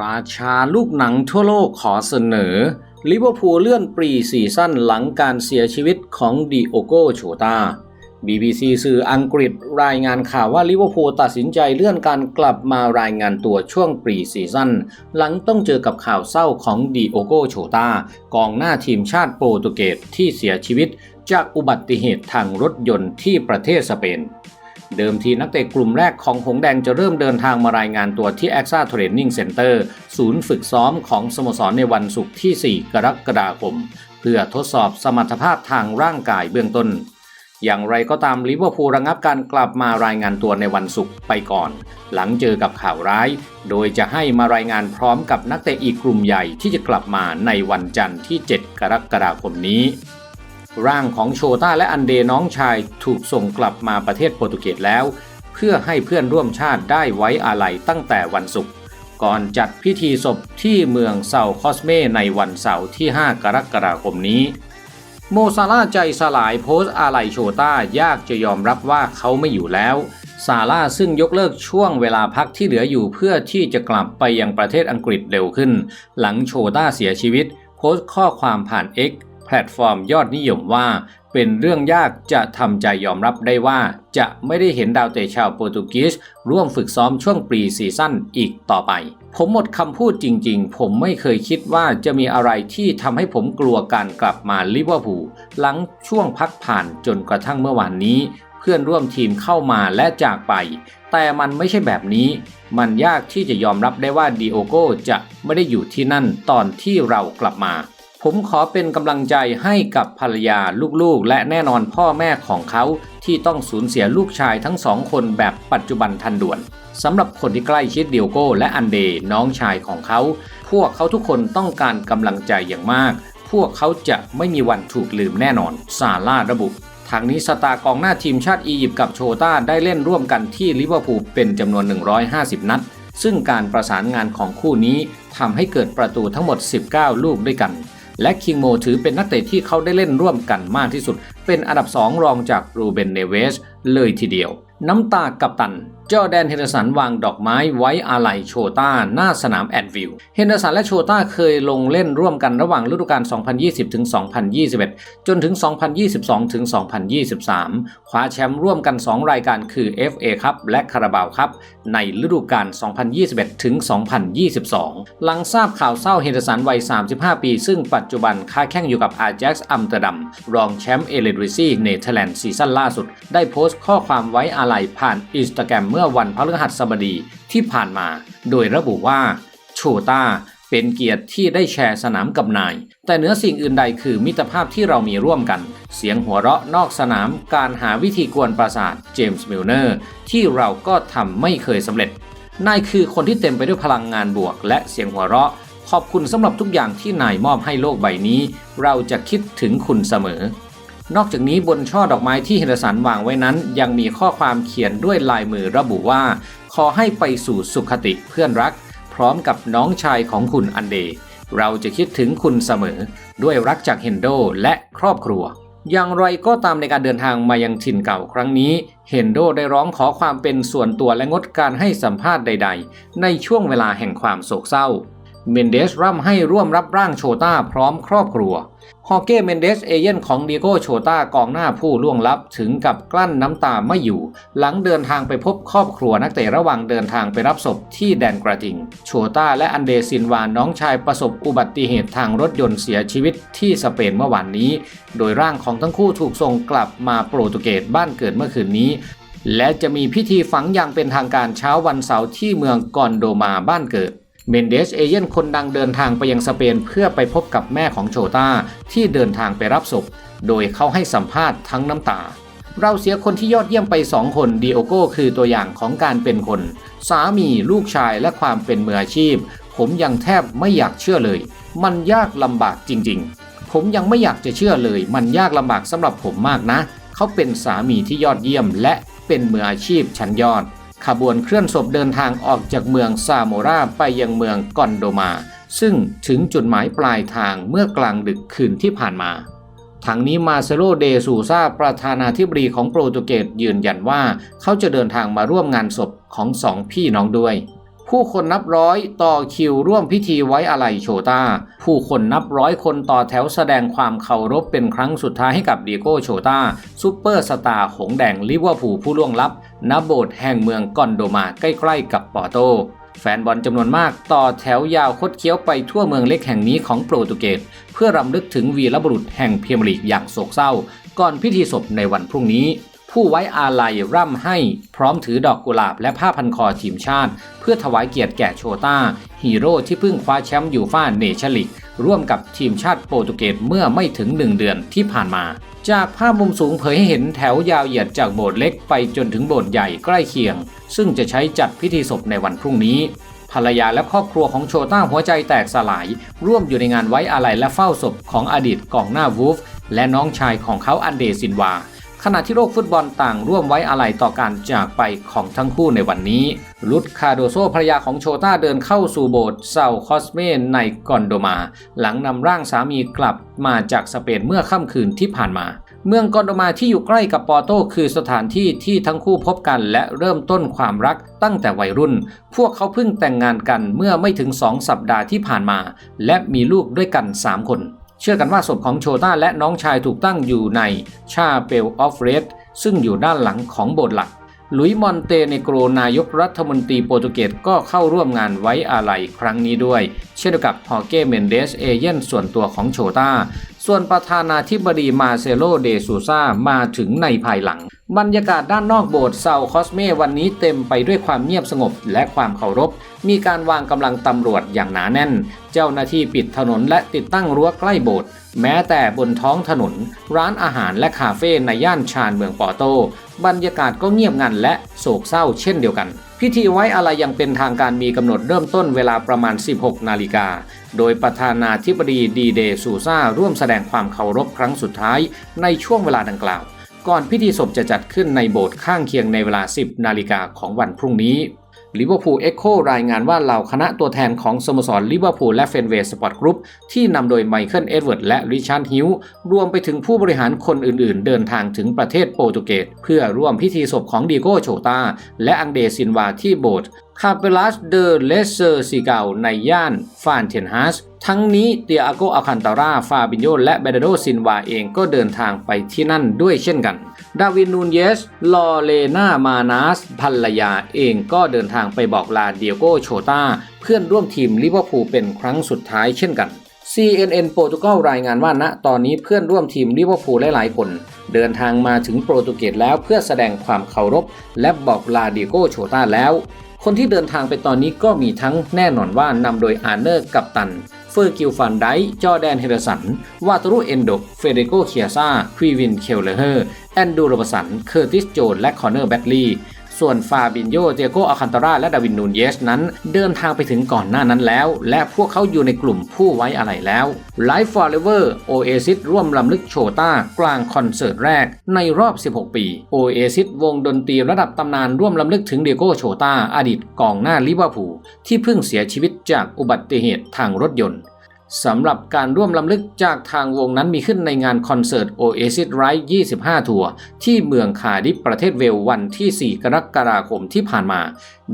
ราชาลูกหนังทั่วโลกขอเสนอ ลิเวอร์พูลเลื่อนปรีซีซั่นหลังการเสียชีวิตของดิโอโกโชตา BBC สื่ออังกฤษรายงานข่าวว่าลิเวอร์พูลตัดสินใจเลื่อนการกลับมารายงานตัวช่วงปรีซีซั่นหลังต้องเจอกับข่าวเศร้าของดิโอโกโชตากองหน้าทีมชาติโปรตุเกสที่เสียชีวิตจากอุบัติเหตุทางรถยนต์ที่ประเทศสเปน เดิมทีนักเตะกลุ่มแรกของหงแดงจะเริ่มเดินทางมารายงานตัวที่ AXA Training Center ศูนย์ฝึกซ้อมของสโมสรในวันศุกร์ที่ 4 กรกฎาคม เพื่อทดสอบสมรรถภาพทางร่างกายเบื้องต้น อย่างไรก็ตามลิเวอร์พูลระงับการกลับมารายงานตัวในวันศุกร์ไปก่อน หลังเจอกับข่าวร้าย โดยจะให้มารายงานพร้อมกับนักเตะอีกกลุ่มใหญ่ที่จะกลับมาในวันจันทร์ที่ 7 กรกฎาคมนี้ ร่างของโชต้าและอันเดน้องชายถูกส่งกลับมาประเทศโปรตุเกสแล้ว เพื่อให้เพื่อนร่วมชาติได้ไว้อาลัยตั้งแต่วันศุกร์ก่อนจัดพิธีศพที่เมืองเซาคอสเมในวันเสาร์ที่ 5 กรกฎาคมนี้ โมซาร่าใจสลายโพสต์อาลัยโชต้ายากจะยอมรับว่าเขาไม่อยู่แล้วซาร่าซึ่งยกเลิกช่วงเวลาพักที่เหลืออยู่เพื่อที่จะกลับไปยังประเทศอังกฤษเร็วขึ้น หลังโชต้าเสียชีวิต โพสต์ข้อความผ่าน X แพลตฟอร์มยอดนิยมว่า เป็นเรื่องยากจะทำใจยอมรับได้ว่า จะไม่ได้เห็นดาวเตะชาวโปรตุเกสร่วมฝึกซ้อมช่วงปรีซีซั่นอีกต่อไป ผมหมดคำพูดจริงๆ ผมไม่เคยคิดว่าจะมีอะไรที่ทำให้ผมกลัวการกลับมาลิเวอร์พูลหลังช่วงพักผ่านจนกระทั่งเมื่อวานนี้เพื่อนร่วมทีมเข้ามาและจากไป แต่มันไม่ใช่แบบนี้ มันยากที่จะยอมรับได้ว่าดิโอโกจะไม่ได้อยู่ที่นั่นตอนที่เรากลับมา ผมขอเป็นกำลังใจให้กับภรรยาลูกๆ และแน่นอนพ่อแม่ของเขาที่ต้องสูญเสียลูกชายทั้งสองคนแบบปัจจุบันทันด่วนสำหรับคนที่ใกล้ชิดเดิโอโกและอันเดน้องชายของเขา พวกเขาทุกคนต้องการกำลังใจอย่างมาก พวกเขาจะไม่มีวันถูกลืมแน่นอน ซาร่าระบุทางนี้สตาร์กองหน้าทีมชาติอียิปต์กับโชต้าได้เล่นร่วมกันที่ลิเวอร์พูลเป็นจำนวน 150 นัด ซึ่งการประสานงานของคู่นี้ทำให้เกิดประตูทั้งหมด 19 ลูกด้วยกัน และคิงโมถือเป็นนักเตะที่เขาได้เล่นร่วมกันมากที่สุด เป็นอันดับ 2 รองจากรูเบนเนเวสเลยทีเดียว น้ำตากับตัน จอแดนเฮนเดอร์สันวางดอกไม้ไว้อาลัยโชต้าหน้าสนามแอนฟิลด์เฮนเดอร์สันและโชต้าเคยลงเล่นร่วมกันระหว่างฤดูกาล 2020-2021 จนถึง 2022-2023 คว้าแชมป์ร่วมกัน 2 รายการคือ FA ครับและคาราบาวครับ ในฤดูกาล 2021-2022 หลังทราบข่าวเศร้าเฮนเดอร์สันวัย 35 ปี ซึ่งปัจจุบันค้าแข่งอยู่กับอา j จ็กซ์อัมสเตอร์ดัมรองแชมป์เอเลดริซี่เนเธอร์แลนด์ซีซั่นล่าสุด ได้โพสต์ข้อความไว้อาลัยผ่านอินสตาแกรมมื่อวันพฤหัสบดีที่ผ่านมา โดยระบุว่า โชต้าเป็นเกียรติที่ได้แชร์สนามกับนาย แต่เหนือสิ่งอื่นใดคือมิตรภาพที่เรามีร่วมกัน เสียงหัวเราะนอกสนามการหาวิธีกวนประสาทเจมส์มิลเนอร์ที่เราก็ทำไม่เคยสำเร็จนายคือคนที่เต็มไปด้วยพลังงานบวก และเสียงหัวเราะ ขอบคุณสำหรับทุกอย่างที่นายมอบให้โลกใบนี้ เราจะคิดถึงคุณเสมอ นอกจากนี้บนช่อดอกไม้ที่เฮนเดอร์สันวางไว้นั้น ยังมีข้อความเขียนด้วยลายมือระบุว่า ขอให้ไปสู่สุขติเพื่อนรัก พร้อมกับน้องชายของคุณอันเด เราจะคิดถึงคุณเสมอ ด้วยรักจากเฮนโดและครอบครัว อย่างไรก็ตามในการเดินทางมายังถิ่นเก่าครั้งนี้เฮนโดได้ร้องขอความเป็นส่วนตัวและงดการให้สัมภาษณ์ใด ๆ ในช่วงเวลาแห่งความโศกเศร้า เมนเดสร่ำให้ร่วมรับร่างโชต้าพร้อมครอบครัว ฮอเก้เมนเดสเอเย่นของดิโกโชต้ากองหน้าผู้ล่วงลับถึงกับกลั้นน้ำตาไม่อยู่ หลังเดินทางไปพบครอบครัวนักเตะระหว่างเดินทางไปรับศพที่แดนกระทิง โชต้าและอันเดซินวานน้องชายประสบอุบัติเหตุทางรถยนต์เสียชีวิตที่สเปนเมื่อวานนี้ โดยร่างของทั้งคู่ถูกส่งกลับมาโปรตุเกสบ้านเกิดเมื่อคืนนี้และจะมีพิธีฝังอย่างเป็นทางการเช้าวันเสาร์ที่เมืองกอนโดมาบ้านเกิด เมนเดสเอเย่นคนดังเดินทางไปยังสเปนเพื่อไปพบกับแม่ของโชตาที่เดินทางไปรับศพ โดยเขาให้สัมภาษณ์ทั้งน้ำตา เราเสียคนที่ยอดเยี่ยมไปสองคนดิโอโกคือตัวอย่างของการเป็นคน สามีลูกชายและความเป็นมืออาชีพ ผมยังแทบไม่อยากเชื่อเลย มันยากลำบากจริง ๆ ผมยังไม่อยากจะเชื่อเลย มันยากลำบากสำหรับผมมากนะ เขาเป็นสามีที่ยอดเยี่ยมและเป็นมืออาชีพชั้นยอด ขบวนเคลื่อนศพเดินทางออกจากเมืองซาโมราไปยังเมืองกอนโดมา ซึ่งถึงจุดหมายปลายทางเมื่อกลางดึกคืนที่ผ่านมาทั้งนี้มาเซโลเดซูซาประธานาธิบดีของโปรตุเกสยืนยันว่า เขาจะเดินทางมาร่วมงานศพของสองพี่น้องด้วย ผู้คนนับร้อยต่อคิวร่วมพิธีไว้อาลัยโชตาผู้คนนับร้อยคนต่อแถวแสดงความเคารพเป็นครั้งสุดท้ายให้กับเดียโกโชตาซูเปอร์สตาร์หงแดงลิเวอร์พูลผู้ล่วงลับณโบสถ์แห่งเมืองกอนโดมาใกล้ ๆ กับปอร์โตแฟนบอลจำนวนมากต่อแถวยาวคดเคี้ยวไปทั่วเมืองเล็กแห่งนี้ของโปรตุเกสเพื่อรำลึกถึงวีรบุรุษแห่งเมียร์ลีกอย่างโศกเศร้า ก่อนพิธีศพในวันพรุ่งนี้ ผู้ไว้อาลัยร่ำให้พร้อมถือดอกกุหลาบและผ้าพันคอทีมชาติ เพื่อถวายเกียรติแก่โชต้า ฮีโร่ที่เพิ่งคว้าแชมป์ยูฟ่าเนชั่นลีกร่วมกับทีมชาติโปรตุเกสเมื่อไม่ถึง 1 เดือนที่ผ่านมา จากภาพมุมสูงเผยให้เห็นแถวยาวเหยียดจากโบสถ์เล็กไปจนถึงโบสถ์ใหญ่ใกล้เคียง ซึ่งจะใช้จัดพิธีศพในวันพรุ่งนี้ภรรยาและครอบครัวของโชต้าหัวใจแตกสลาย ร่วมอยู่ในงานไว้อาลัยและเฝ้าศพของอดีตกองหน้าวูฟ และน้องชายของเขาอันเดซินวา ขณะที่โลกฟุตบอลต่างร่วมไว้อาลัยต่อการจากไปของทั้งคู่ในวันนี้ ลุดคาโดโซภรยาของโชต้าเดินเข้าสู่โบสถ์เซาคอสเมนในกอนโดมา หลังนำร่างสามีกลับมาจากสเปนเมื่อค่ำคืนที่ผ่านมา เมืองกอนโดมาที่อยู่ใกล้กับปอโตคือสถานที่ที่ทั้งคู่พบกันและเริ่มต้นความรักตั้งแต่วัยรุ่น พวกเขาเพิ่งแต่งงานกันเมื่อไม่ถึง2สัปดาห์ที่ผ่านมา และมีลูกด้วยกัน 3 คน เชื่อกันว่าศพของโชต้าและน้องชายถูกตั้งอยู่ในชาเปลออฟเรสซึ่งอยู่ด้านหลังของโบสถ์หลัก ลุยมอนเตเนโกรนายกรัฐมนตรีโปรตุเกสก็เข้าร่วมงานไว้อาลัยครั้งนี้ด้วย เช่นเดียวกับฮอเก้เมนเดสเอเย่นส่วนตัวของโชตาส่วนประธานาธิบดีมาเซโลเดซูซามาถึงในภายหลัง บรรยากาศด้านนอกโบสถ์เซาคอสเมวันนี้เต็มไปด้วยความเงียบสงบและความเคารพ มีการวางกำลังตำรวจอย่างหนาแน่น เจ้าหน้าที่ปิดถนนและติดตั้งรั้วใกล้โบสถ์แม้แต่บนท้องถนน ร้านอาหารและคาเฟ่ในย่านชานเมืองปอโต บรรยากาศก็เงียบงันและโศกเศร้าเช่นเดียวกัน พิธีไว้อะไรยังเป็นทางการมีกำหนดเริ่มต้นเวลาประมาณ 16 นาฬิกา โดยประธานาธิบดีดีเดซูซาร่วมแสดงความเคารพครั้งสุดท้ายในช่วงเวลาดังกล่าว ก่อนพิธีศพจะจัดขึ้นในโบสถ์ข้างเคียงในเวลา 10 นาฬิกาของวันพรุ่งนี้ลิเวอร์พูลเอ็กโครายงานว่าเหล่าคณะตัวแทนของสโมสรลิเวอร์พูลและเฟนเวย์สปอร์ตกรุ๊ปที่นำโดยไมเคิลเอ็ดเวิร์ดและริชาร์ดฮิวรวมไปถึงผู้บริหารคนอื่นๆ เดินทางถึงประเทศโปรตุเกสเพื่อร่วมพิธีศพของดีโก้โชตาและอังเดซินวาที่โบสถ์คาเปลัสเดอเลเซอร์ซิเกาในย่านฟานเทนฮัส ทั้งนี้เตียโกอาคันตาราฟาบิโยและเบเดโดซินวาเองก็เดินทางไปที่นั่นด้วยเช่นกัน ดาวินนูนเยส ลอเลนามานาสภรรยาเองก็เดินทางไปบอกลาเดียโกโชตาเพื่อนร่วมทีมลิเวอร์พูลเป็นครั้งสุดท้ายเช่นกัน CNN โปรตุเกสรายงานว่าณตอนนี้เพื่อนร่วมทีมลิเวอร์พูลหลายๆคน เดินทางมาถึงโปรตุเกสแล้วเพื่อแสดงความเคารพ และบอกลาเดียโกโชตาแล้ว คนที่เดินทางไปตอนนี้ก็มีทั้งแน่นอนว่านำโดยอาร์เนอร์กัปตัน เฟอร์กิลฟันไดจอแดนเฮเดสัน วาตารุเอนโดเฟเดโกเคียซาควีวินเคลเลอร์แอนดูโรบสัน เคอร์ติสโจนและคอนเนอร์แบตลีย์ ส่วนฟาบินโยเตียโกอาคันตราและดาวินนูนเยสนั้น เดินทางไปถึงก่อนหน้านั้นแล้ว และพวกเขาอยู่ในกลุ่มผู้ไว้อะไรแล้ว Life Forever Oasis ร่วมลำลึกโชต้ากลางคอนเสิร์ตแรกในรอบ 16 ปี Oasis วงดนตรีระดับตำนานร่วมลำลึกถึงเดียโกโชต้าอดีตกองหน้าลิเวอร์พูลที่เพิ่งเสียชีวิตจากอุบัติเหตุทางรถยนต์ สำหรับการร่วมลำลึกจากทางวงนั้นมีขึ้นในงานคอนเสิร์ต Oasis Ride 25 ทัวร์ที่เมืองคาดิฟประเทศเวลวันที่ 4 กรกฎาคมที่ผ่านมา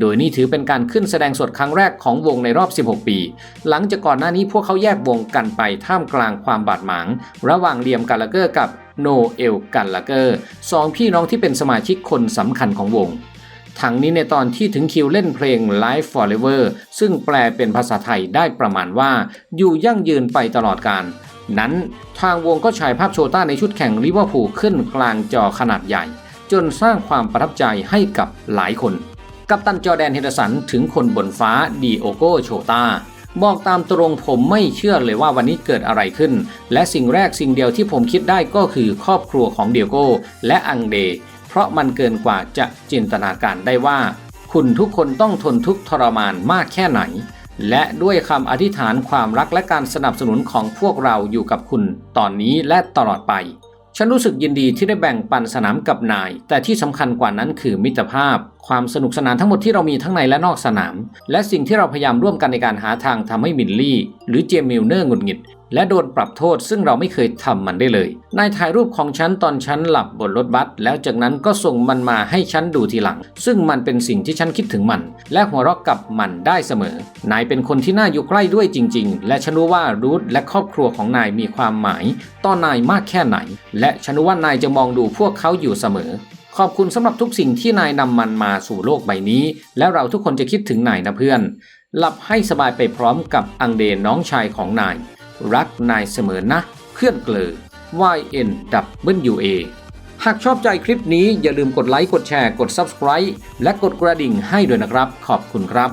โดยนี่ถือเป็นการขึ้นแสดงสดครั้งแรกของวงในรอบ 16 ปี หลังจากก่อนหน้านี้พวกเขาแยกวงกันไปท่ามกลางความบาดหมาง ระหว่างเลียมกาลาเกอร์กับโนเอลกาลาเกอร์สองพี่น้องที่เป็นสมาชิกคนสำคัญของวง ทั้งนี้ในตอนที่ถึงคิวเล่นเพลง Life Forever ซึ่งแปลเป็นภาษาไทยได้ประมาณว่า อยู่ยั่งยืนไปตลอดการนั้นทางวงก็ฉายภาพโชต้าในชุดแข่งลิเวอร์พูลขึ้นกลางจอขนาดใหญ่ จนสร้างความประทับใจให้กับหลายคน กัปตันจอแดนเฮเดสันถึงคนบนฟ้าดีโอโกโชตาบอกตามตรงผมไม่เชื่อเลยว่าวันนี้เกิดอะไรขึ้น และสิ่งแรกสิ่งเดียวที่ผมคิดได้ก็คือครอบครัวของเดียโกและอังเด เพราะมันเกินกว่าจะจินตนาการได้ว่า คุณทุกคนต้องทนทุกทรมานมากแค่ไหน และด้วยคำอธิษฐานความรักและการสนับสนุนของพวกเราอยู่กับคุณตอนนี้และตลอดไป ฉันรู้สึกยินดีที่ได้แบ่งปันสนามกับนาย แต่ที่สำคัญกว่านั้นคือมิตรภาพ ความสนุกสนานทั้งหมดที่เรามีทั้งในและนอกสนาม และสิ่งที่เราพยายามร่วมกันในการหาทางทำให้มินลี่ หรือเจมมิลเนอร์หงุดหงิด และโดนปรับโทษซึ่งเราไม่เคยทำมันได้เลย นายถ่ายรูปของฉันตอนฉันหลับบนรถบัสแล้วจากนั้นก็ส่งมันมาให้ฉันดูทีหลัง ซึ่งมันเป็นสิ่งที่ฉันคิดถึงมัน และหัวเราะกับมันได้เสมอ นายเป็นคนที่น่าอยู่ใกล้ด้วยจริง ๆ และฉันรู้ว่ารูทและครอบครัวของนายมีความหมายต่อนายมากแค่ไหน และฉันรู้ว่านายจะมองดูพวกเขาอยู่เสมอขอบคุณสำหรับทุกสิ่งที่นายนำมันมาสู่โลกใบนี้ และเราทุกคนจะคิดถึงนายนะเพื่อน หลับให้สบายไปพร้อมกับอังเดนน้องชายของนาย รักนายเสมอนะ เพื่อนเกลอ YN W A หากชอบใจคลิปนี้อย่าลืมกดไลค์ กดแชร์ กด Subscribe และกดกระดิ่งให้ด้วยนะครับ ขอบคุณครับ